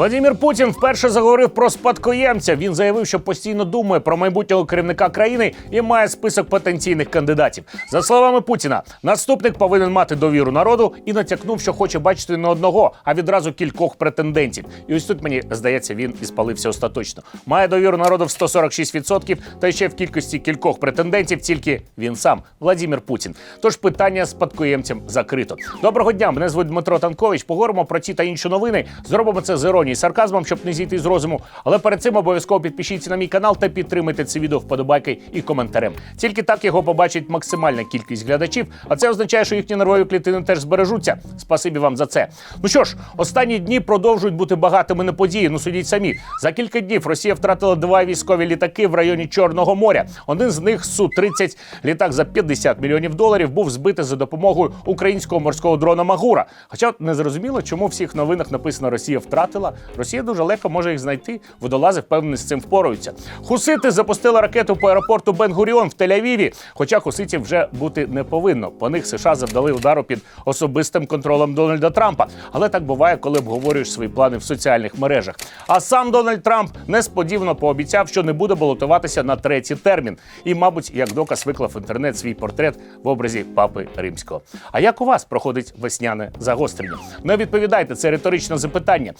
Владимир Путін вперше заговорив про спадкоємця. Він заявив, що постійно думає про майбутнього керівника країни і має список потенційних кандидатів. За словами Путіна, наступник повинен мати довіру народу і натякнув, що хоче бачити не одного, а відразу кількох претендентів. І ось тут мені здається, він і спалився остаточно. Має довіру народу в 146%, та ще в кількості кількох претендентів тільки він сам, Владимир Путін. Тож питання з спадкоємцем закрито. Доброго дня, мене звуть Дмитро Танкович. Поговоримо про ці та інші новини. Зробимо це з іронією і сарказмом, щоб не зійти з розуму. Але перед цим обов'язково підпишіться на мій канал та підтримайте це відео вподобайки і коментарем. Тільки так його побачить максимальна кількість глядачів, а це означає, що їхні нервові клітини теж збережуться. Спасибі вам за це. Ну що ж, останні дні продовжують бути багатими на події. Ну судіть самі. За кілька днів Росія втратила два військові літаки в районі Чорного моря. Один з них су 30 літак за 50 мільйонів доларів був збитий за допомогою українського морського дрона Магура. Хоча не зрозуміло, чому всіх новинах написано Росія втратила. Росія дуже легко може їх знайти. Водолази впевнені з цим впораються. Хусити запустили ракету по аеропорту Бен-Гуріон в Тель-Авіві, хоча хуситів вже бути не повинно. По них США завдали удару під особистим контролем Дональда Трампа. Але так буває, коли обговорюєш свої плани в соціальних мережах. А сам Дональд Трамп несподівано пообіцяв, що не буде балотуватися на третій термін. І, мабуть, як доказ виклав інтернет свій портрет в образі папи римського. А як у вас проходить весняне загострення? Не відповідайте, це риторичне запитання.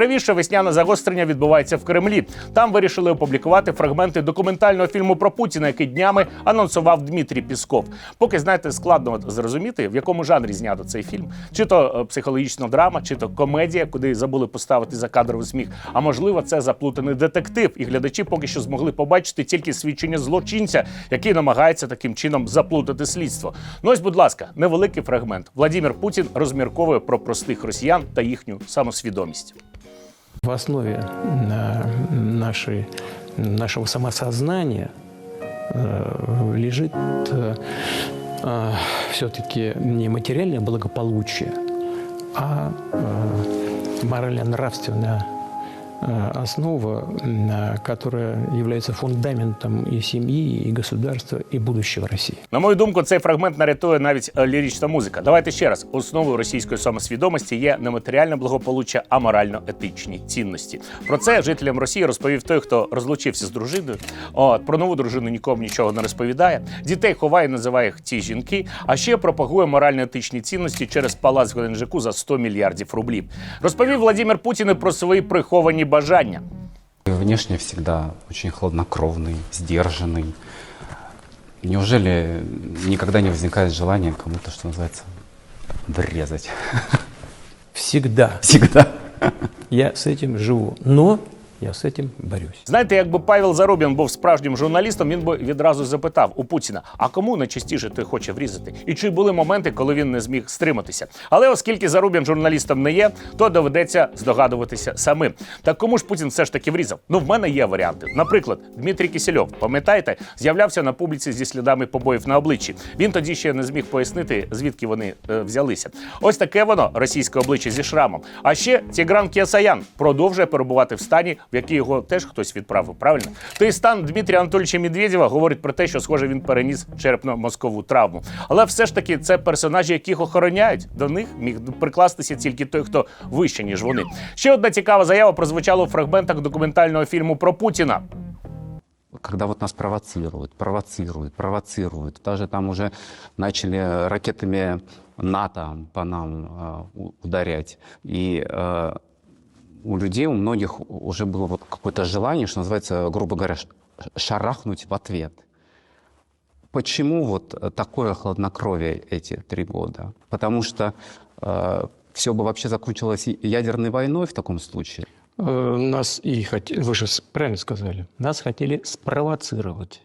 Найяскравіше весняне загострення відбувається в Кремлі. Там вирішили опублікувати фрагменти документального фільму про Путіна, який днями анонсував Дмитрій Пісков. Поки знаєте, складно зрозуміти, в якому жанрі знято цей фільм, чи то е, психологічна драма, чи то комедія, куди забули поставити закадровий сміх. А можливо, це заплутаний детектив, і глядачі поки що змогли побачити тільки свідчення злочинця, який намагається таким чином заплутати слідство. Ну ось, будь ласка, невеликий фрагмент. Владимир Путін розмірковує про простих росіян та їхню самосвідомість. В основе э, нашей, нашего самосознания э, лежит все-таки не материальное благополучие, а э, морально-нравственная э, основа, э, которая является фундаментом и семьи, и государства, и будущего России. На мою думку, цей фрагмент нарятує навіть е, лірична музика. Давайте ще раз. Основою російської самосвідомості є не матеріальне благополуччя, а морально-етичні цінності. Про це жителям Росії розповів той, хто розлучився з дружиною. От про нову дружину нікому нічого не розповідає. Дітей ховає, називає їх ті жінки. А ще пропагує морально-етичні цінності через палац Геленджику за 100 мільярдів рублів. Розповів Владимир Путін про свої приховані бажання. Внешне всегда очень хладнокровный, сдержанный. Неужели никогда не возникает желания кому-то, что называется, врезать? Всегда Всегда. я с этим живу, но я с этим борюсь. Знаєте, якби Павел Зарубін був справжнім журналістом, він би відразу запитав у Путіна: а кому найчастіше той хоче врізати? І чи були моменти, коли він не зміг стриматися? Але оскільки Зарубін журналістом не є, то доведеться здогадуватися самим. Так кому ж Путін все ж таки врізав? Ну, в мене є варіанти. Наприклад, Дмитрій Кисельов, пам'ятаєте, з'являвся на публіці зі слідами побоїв на обличчі. Він тоді ще не зміг пояснити, звідки вони е, взялися. Ось таке воно російське обличчя зі шрамом. А ще Тігран Кіасаян продовжує перебувати в стані, в який його теж хтось відправив. Правильно, той стан Дмитрія Анатольовича Медведєва говорить про те, що схоже він переніс черепно-мозкову травму. Але все ж таки це персонажі, яких охороняють. До них міг прикластися тільки той, хто вище ніж вони. Ще одна цікава заява прозвучала у фрагментах документального фільму про Путіна. Когда вот нас провоцируют, провоцируют, провоцируют. Даже там уже начали ракетами НАТО по нам э, ударять. И э, у людей, у многих уже было вот какое-то желание, что называется, грубо говоря, шарахнуть в ответ. Почему вот э, такое хладнокровие эти три года? Потому что все бы вообще закончилось ядерной войной в таком случае. Э, Нас и хотели, вы же правильно сказали, нас хотели спровоцировать.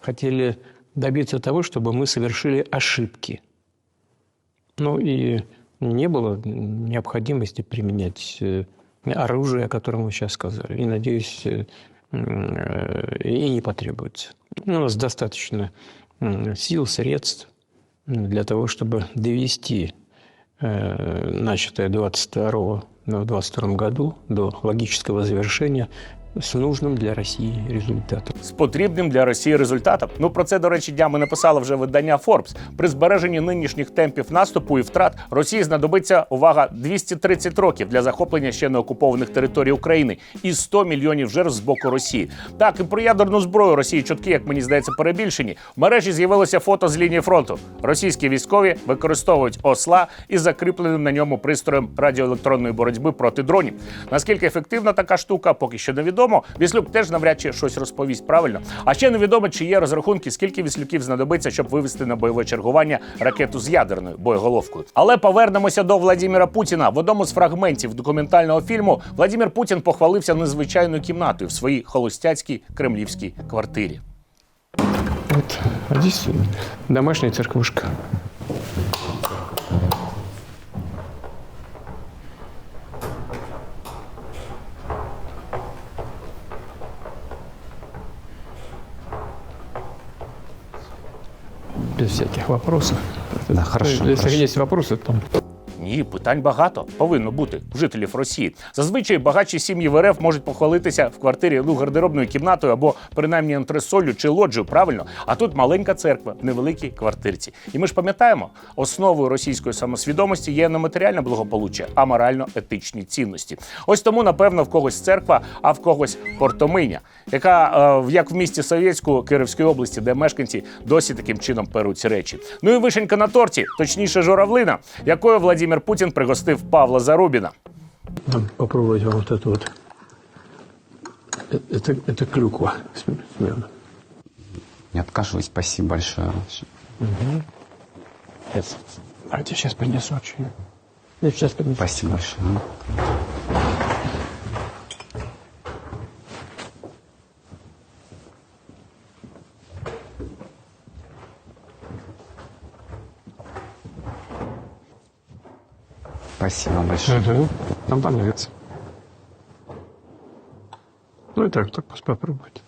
Хотели добиться того, чтобы мы совершили ошибки. Ну и не было необходимости применять э, оружие, о котором вы сейчас сказали. И, надеюсь, э, э, и не потребуется. У нас достаточно сил, средств для того, чтобы довести э, начатое 22 в 22 году до логического завершения с нужным для России результатом. з потрібним для Росії результатом. Ну про це, до речі, днями написало вже видання Forbes. При збереженні нинішніх темпів наступу і втрат Росії знадобиться увага 230 років для захоплення ще не окупованих територій України і 100 мільйонів жертв з боку Росії. Так і про ядерну зброю Росії чутки, як мені здається, перебільшені. В мережі з'явилося фото з лінії фронту. Російські військові використовують осла із закріпленим на ньому пристроєм радіоелектронної боротьби проти дронів. Наскільки ефективна така штука, поки що невідомо. Віслюк теж навряд чи щось розповість правильно. А ще невідомо, чи є розрахунки, скільки віслюків знадобиться, щоб вивести на бойове чергування ракету з ядерною боєголовкою. Але повернемося до Владіміра Путіна. В одному з фрагментів документального фільму Владімір Путін похвалився незвичайною кімнатою в своїй холостяцькій кремлівській квартирі. Вот, а здесь домашняя церквушка. Без всяких вопросов. Да, хорошо, Если хорошо. есть вопросы, то Ні, питань багато повинно бути у жителів Росії. Зазвичай багатші сім'ї в РФ можуть похвалитися в квартирі ну, гардеробною кімнатою або принаймні антресолью чи лоджію, правильно. А тут маленька церква в невеликій квартирці. І ми ж пам'ятаємо, основою російської самосвідомості є не матеріальне благополуччя, а морально-етичні цінності. Ось тому, напевно, в когось церква, а в когось портоминя, яка е, як в місті Совєтську Київської області, де мешканці досі таким чином перуть ці речі. Ну і вишенька на торті, точніше, журавлина, якою Владимир Путін пригостив Павла Зарубіна. надо попробовать вот это вот. Э- Это, это клюква. Смена. Не откажусь, спасибо большое. А я тебе сейчас принесу очень. Я сейчас принесу. Спасибо большое. Спасибо большое. Мгм. Нам понравится. Ну и так, так попробует.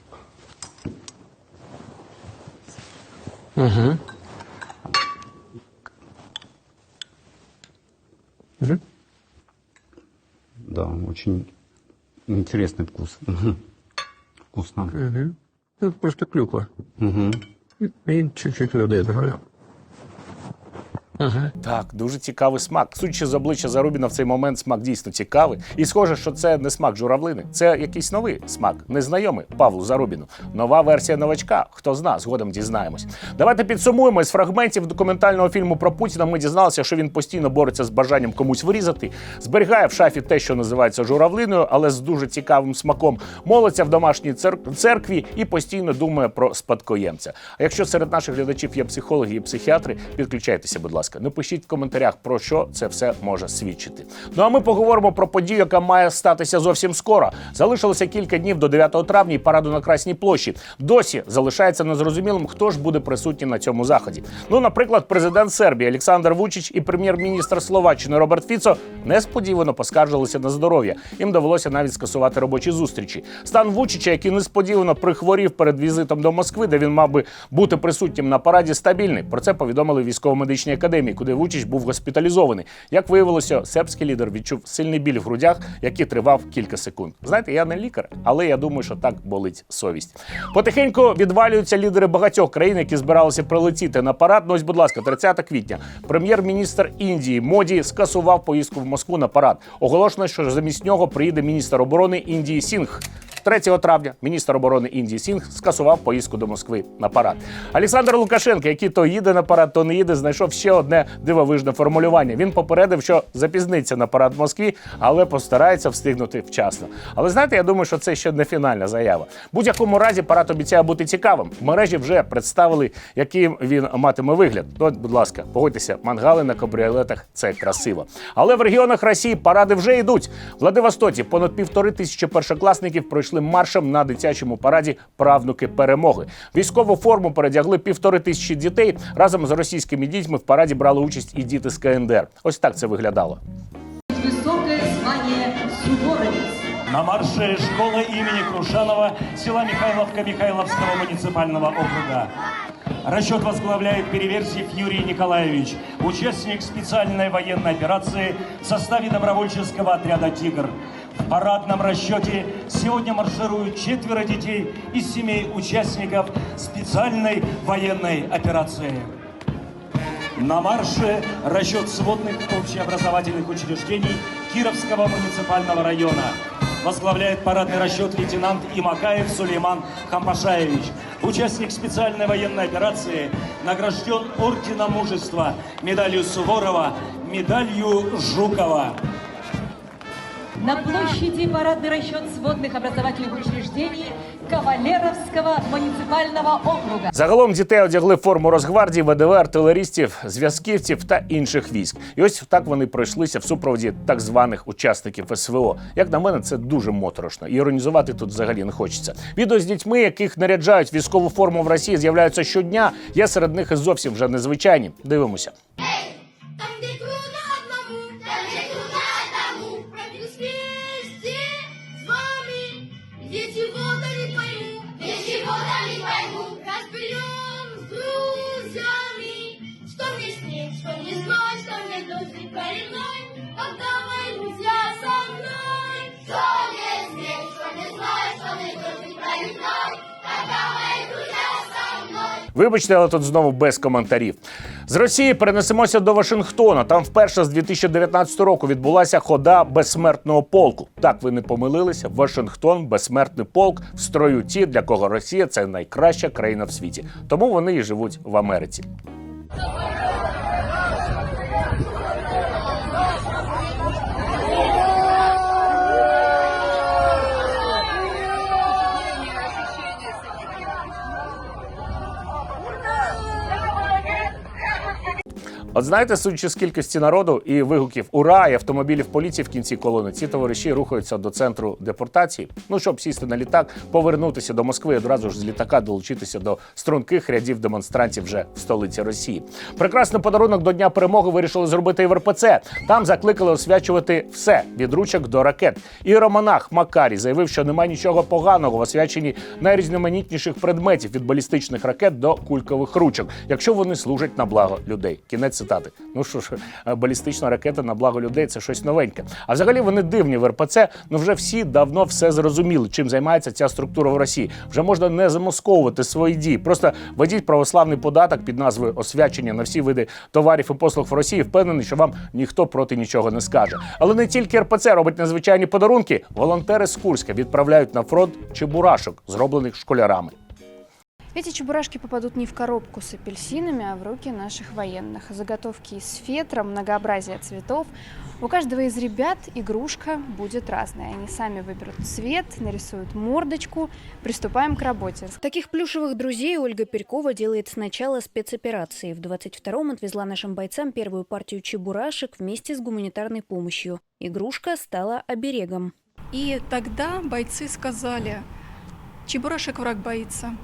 Угу. Мгм. Да, очень интересный вкус. Мгм. Вкусно. Мгм. Это просто клюква. Мгм. И- чуть-чуть льда я добавлял. Ага. Так, дуже цікавий смак. Судячи з обличчя Зарубіна, в цей момент смак дійсно цікавий. І схоже, що це не смак журавлини, це якийсь новий смак, незнайомий Павлу Зарубіну. Нова версія новачка. Хто зна, згодом дізнаємось. Давайте підсумуємо з фрагментів документального фільму про Путіна. Ми дізналися, що він постійно бореться з бажанням комусь вирізати, зберігає в шафі те, що називається журавлиною, але з дуже цікавим смаком. Молиться в домашній цер- церкві і постійно думає про спадкоємця. А якщо серед наших глядачів є психологи і психіатри, підключайтеся, будь ласка. Напишіть в коментарях, про що це все може свідчити. Ну а ми поговоримо про подію, яка має статися зовсім скоро. Залишилося кілька днів до 9 травня і параду на Красній площі. Досі залишається незрозумілим, хто ж буде присутній на цьому заході. Ну, наприклад, президент Сербії Олександр Вучич і прем'єр-міністр Словаччини Роберт Фіцо несподівано поскаржилися на здоров'я. Їм довелося навіть скасувати робочі зустрічі. Стан Вучича, який несподівано прихворів перед візитом до Москви, де він мав би бути присутнім на параді, стабільний. Про це повідомили в військово-медичній академії, куди Вучич був госпіталізований. Як виявилося, сербський лідер відчув сильний біль в грудях, який тривав кілька секунд. Знаєте, я не лікар, але я думаю, що так болить совість. Потихеньку відвалюються лідери багатьох країн, які збиралися прилетіти на парад. Ну ось, будь ласка, 30 квітня. Прем'єр-міністр Індії Моді скасував поїздку в Москву на парад. Оголошено, що замість нього приїде міністр оборони Індії Сінг. 3 травня міністр оборони Індії Сінг скасував поїздку до Москви на парад. Олександр Лукашенко, який то їде на парад, то не їде, знайшов ще одне дивовижне формулювання. Він попередив, що запізниться на парад в Москві, але постарається встигнути вчасно. Але знаєте, я думаю, що це ще не фінальна заява. Будь-якому разі парад обіцяє бути цікавим. В мережі вже представили, яким він матиме вигляд. От, будь ласка, погодьтеся, мангали на кабріолетах це красиво. Але в регіонах Росії паради вже йдуть. В Владивостоці понад півтори тисячі першокласників пройшли маршем на дитячому параді правнуки перемоги. Військову форму передягли півтори тисячі дітей. Разом з російськими дітьми в параді брали участь і діти з КНДР. Ось так це виглядало. звание суворовец. На марше школы имени Крушанова села Михайловка Михайловского муниципального округа. Расчет возглавляет Переверзев Юрий Николаевич, участник специальной военной операции в составе добровольческого отряда «Тигр». Парадном расчете сегодня маршируют четверо детей из семей участников специальной военной операции. На марше расчет сводных общеобразовательных учреждений Кировского муниципального района. Возглавляет парадный расчет лейтенант Имакаев Сулейман Хампашаевич. Участник специальной военной операции награжден Орденом Мужества, медалью Суворова, медалью Жукова. На площади парадный расчет сводных образовательных учреждений Кавалеровского муниципального округа. Загалом дітей одягли форму Росгвардії, ВДВ, артилерістів, зв'язківців та інших військ. І ось так вони пройшлися в супроводі так званих учасників СВО. Як на мене, це дуже моторошно. І іронізувати тут взагалі не хочеться. Відео з дітьми, яких наряджають військову форму в Росії, з'являються щодня. Є серед них і зовсім вже незвичайні. Дивимося. Там, Вибачте, але тут знову без коментарів. З Росії перенесемося до Вашингтона. Там вперше з 2019 року відбулася хода безсмертного полку. Так ви не помилилися. Вашингтон, безсмертний полк в строю ті, для кого Росія це найкраща країна в світі. Тому вони і живуть в Америці. От знаєте, судячи з кількості народу і вигуків ура і автомобілів поліції в кінці колони, ці товариші рухаються до центру депортації. Ну щоб сісти на літак, повернутися до Москви і одразу ж з літака долучитися до струнких рядів демонстрантів вже в столиці Росії. Прекрасний подарунок до Дня перемоги вирішили зробити і в РПЦ. Там закликали освячувати все від ручок до ракет. І романах Макарій заявив, що немає нічого поганого в освяченні найрізноманітніших предметів від балістичних ракет до кулькових ручок, якщо вони служать на благо людей. Кінець цитати. Ну що ж, балістична ракета на благо людей це щось новеньке. А взагалі вони дивні в РПЦ. Ну вже всі давно все зрозуміли, чим займається ця структура в Росії. Вже можна не замосковувати свої дії. Просто введіть православний податок під назвою освячення на всі види товарів і послуг в Росії. Впевнений, що вам ніхто проти нічого не скаже. Але не тільки РПЦ робить незвичайні подарунки. Волонтери з Курська відправляють на фронт чебурашок, зроблених школярами. Эти чебурашки попадут не в коробку с апельсинами, а в руки наших военных. Заготовки из фетра, многообразие цветов. У каждого из ребят игрушка будет разная. Они сами выберут цвет, нарисуют мордочку. Приступаем к работе. Таких плюшевых друзей Ольга Перькова делает с начала спецоперации. В 22-м отвезла нашим бойцам первую партию чебурашек вместе с гуманитарной помощью. Игрушка стала оберегом. И тогда бойцы сказали, Чебурашек враг боится.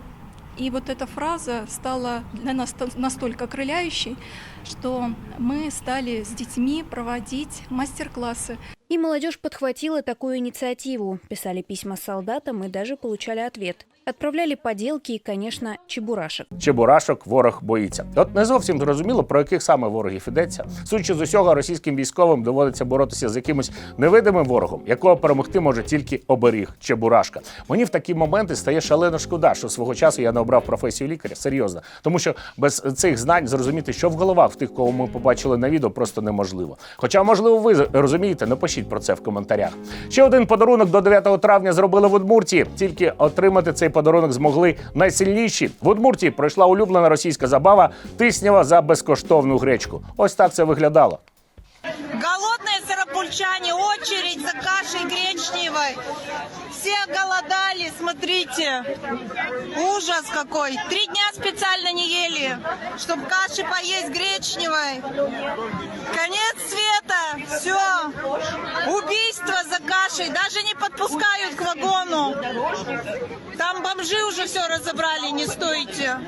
И вот эта фраза стала для нас то- настолько окрыляющей, что мы стали с детьми проводить мастер-классы. И молодежь подхватила такую инициативу. Писали письма солдатам и даже получали ответ. Отправляли поделки и, конечно, чебурашек. Чебурашок ворог боїться. От не зовсім зрозуміло, про яких саме ворогів йдеться. Судячи з усього, російським військовим доводиться боротися з якимось невидимим ворогом, якого перемогти може тільки оберіг Чебурашка. Мені в такі моменти стає шалено шкода, що свого часу я не обрав професію лікаря. Серйозно, тому що без цих знань зрозуміти, що в головах в тих, кого ми побачили на відео, просто неможливо. Хоча, можливо, ви розумієте, напишіть про це в коментарях. Ще один подарунок до 9 травня зробили в Удмуртії. Тільки отримати цей подарунок змогли найсильніші. В Удмуртії пройшла улюблена російська забава тиснява за безкоштовну гречку. Ось так це виглядало. Голодные сыропульчане, очередь за кашей гречневой. Все голодали, смотрите. Ужас какой. Три дня специально не ели, чтобы каши поесть гречневой. Конец света. Все. Убийство за кашей. Даже не подпускают к вагону. Там бомжи уже все разобрали, не стойте.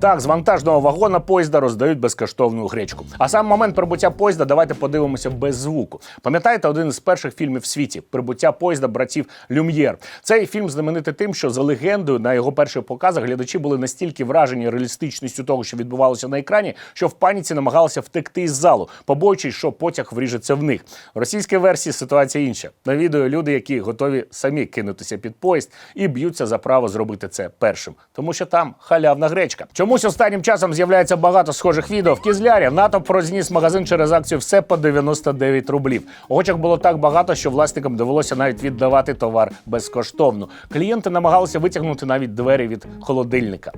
Так, з вантажного вагона поїзда роздають безкоштовну гречку. А сам момент прибуття поїзда давайте подивимося без звуку. Пам'ятаєте один із перших фільмів в світі прибуття поїзда братів Люм'єр. Цей фільм знаменитий тим, що за легендою на його перших показах глядачі були настільки вражені реалістичністю того, що відбувалося на екрані, що в паніці намагалися втекти із залу, побоюючись, що потяг вріжеться в них. В російській версії ситуація інша. На відео люди, які готові самі кинутися під поїзд і б'ються за право зробити це першим, тому що там халявна гречка. Чомусь останнім часом з'являється багато схожих відео. В Кізлярі натовп розніс магазин через акцію все по 99 рублів. Охочих було так багато, що власникам довелося навіть віддавати товар безкоштовно. Клієнти намагалися витягнути навіть двері від холодильника.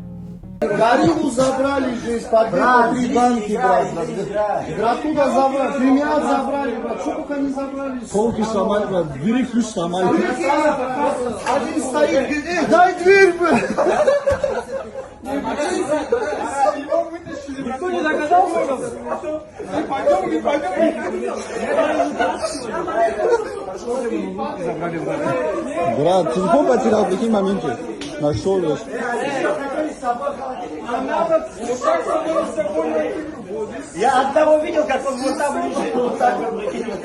Гарину забрали же из-под брат, три банки, брат. Оттуда забрали, меня забрали, брат. Что пока не забрали? Полки сломали, брат, двери ключ сломали. Один стоит, э, дай дверь, брат. Никто не загадал, Пойдем, не пойдем. Брат, телефон потерял в такие моменты. Нашел его. Я одного видел, как он вот там лежит, вот так вот выкинул.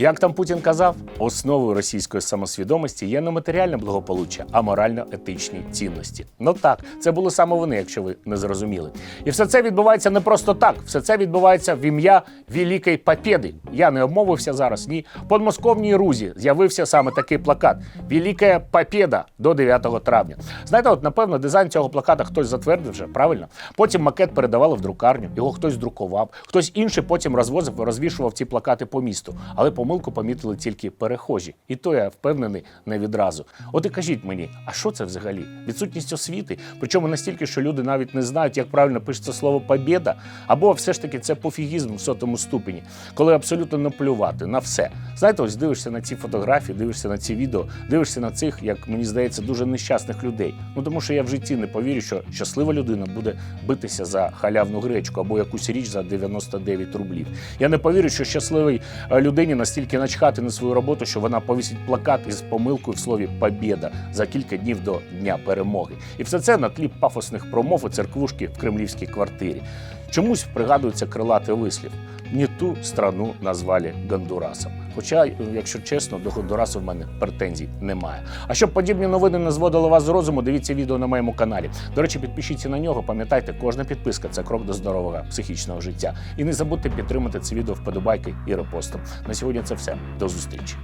Як там Путін казав, основою російської самосвідомості є не матеріальне благополуччя, а морально-етичні цінності. Ну так, це були саме вони, якщо ви не зрозуміли. І все це відбувається не просто так. Все це відбувається в ім'я Великої Побєди. Я не обмовився зараз. Ні, подмосковній Рузі з'явився саме такий плакат Велика Побєда до 9 травня. Знаєте, от напевно, дизайн цього плаката хтось затвердив вже, правильно? Потім макет передавали в друкарню, його хтось друкував, хтось інший потім розвозив, розвішував ці плакати по місту. Але помилку помітили тільки перехожі. І то я впевнений не відразу. От і кажіть мені, а що це взагалі? Відсутність освіти? Причому настільки, що люди навіть не знають, як правильно пишеться слово побєда, або все ж таки це пофігізм в сотому ступені, коли абсолютно наплювати на все. Знаєте, ось дивишся на ці фотографії, дивишся на ці відео, дивишся на цих, як мені здається, дуже нещасних людей. Ну тому що я в житті не повірю, що щаслива людина буде битися за халявну гречку або якусь річ за 99 рублів. Я не повірю, що щасливій е, людині настільки начхати на свою роботу, що вона повісить плакат із помилкою в слові «Побєда» за кілька днів до дня перемоги. І все це на тлі пафосних промов у церквушки в кремлівській квартирі. Чомусь пригадується крилатий вислів. Не ту страну назвали Гондурасом. Хоча, якщо чесно, до Гондурасу в мене претензій немає. А щоб подібні новини не зводили вас з розуму, дивіться відео на моєму каналі. До речі, підпишіться на нього. Пам'ятайте, кожна підписка це крок до здорового психічного життя. І не забудьте підтримати це відео вподобайки і репостом. На сьогодні це все. До зустрічі.